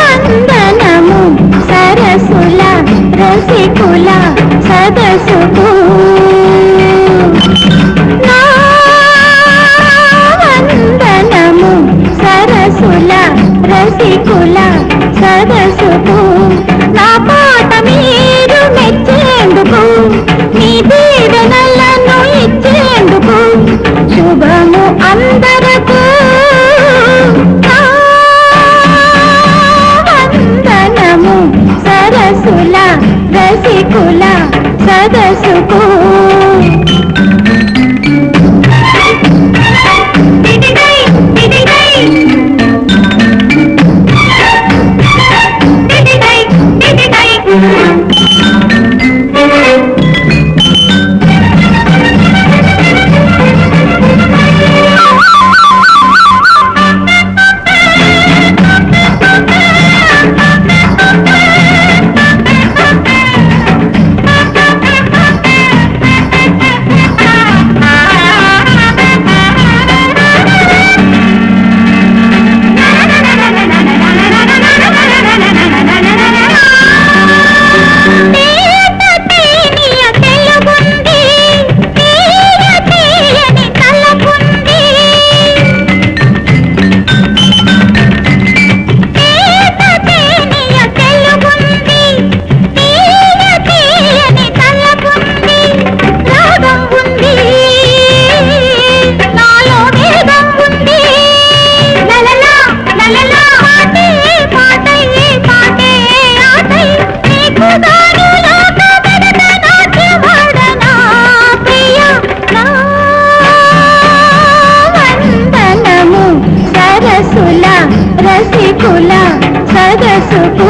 వందనము సరసుల రసికుల సదసుకు. వందనము సరసుల రసికుల సదసుకు. నా రసికుల రసికుల సదసుకు కవుల సదసుకు